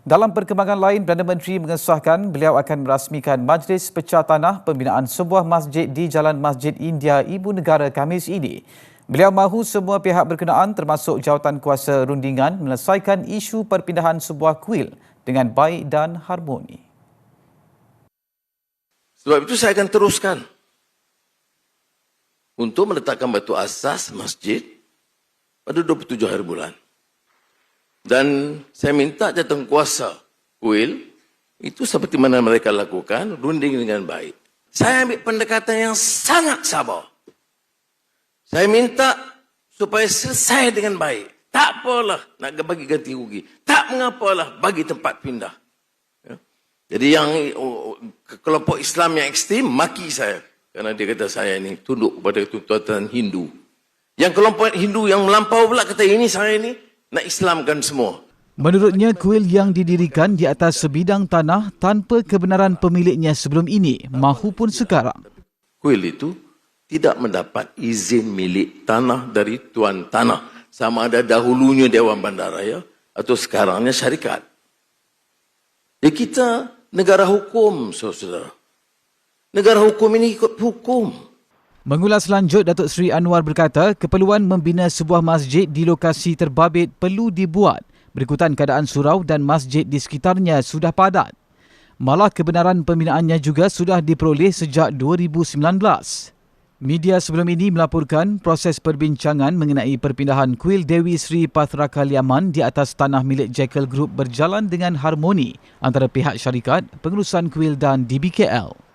Dalam perkembangan lain, Perdana Menteri mengesahkan beliau akan merasmikan Majlis Pecah Tanah pembinaan sebuah masjid di Jalan Masjid India Ibu Negara Khamis ini. Beliau mahu semua pihak berkenaan termasuk jawatan kuasa rundingan menyelesaikan isu perpindahan sebuah kuil dengan baik dan harmoni. Sebab itu saya akan teruskan untuk meletakkan batu asas masjid pada 27 hari bulan. Dan saya minta jatuh kuasa kuil itu seperti mana mereka lakukan, runding dengan baik. Saya ambil pendekatan yang sangat sabar. Saya minta supaya selesai dengan baik. Tak apalah nak bagi ganti rugi. Tak mengapalah bagi tempat pindah. Ya. Jadi yang oh, kelompok Islam yang ekstrim maki saya. Kerana dia kata saya ini tunduk kepada tuntutan Hindu. Yang kelompok Hindu yang melampau pula kata ini saya ini nak Islamkan semua. Menurutnya, kuil yang didirikan di atas sebidang tanah tanpa kebenaran pemiliknya sebelum ini mahupun sekarang. Kuil itu tidak mendapat izin milik tanah dari tuan tanah. Sama ada dahulunya Dewan Bandaraya atau sekarangnya syarikat. Ya kita negara hukum, saudara. Negara hukum ini ikut hukum. Mengulas lanjut, Datuk Seri Anwar berkata keperluan membina sebuah masjid di lokasi terbabit perlu dibuat berikutan keadaan surau dan masjid di sekitarnya sudah padat. Malah kebenaran pembinaannya juga sudah diperoleh sejak 2019. Media sebelum ini melaporkan proses perbincangan mengenai perpindahan kuil Dewi Sri Patra Kaliaman di atas tanah milik Jekyll Group berjalan dengan harmoni antara pihak syarikat, pengurusan kuil dan DBKL.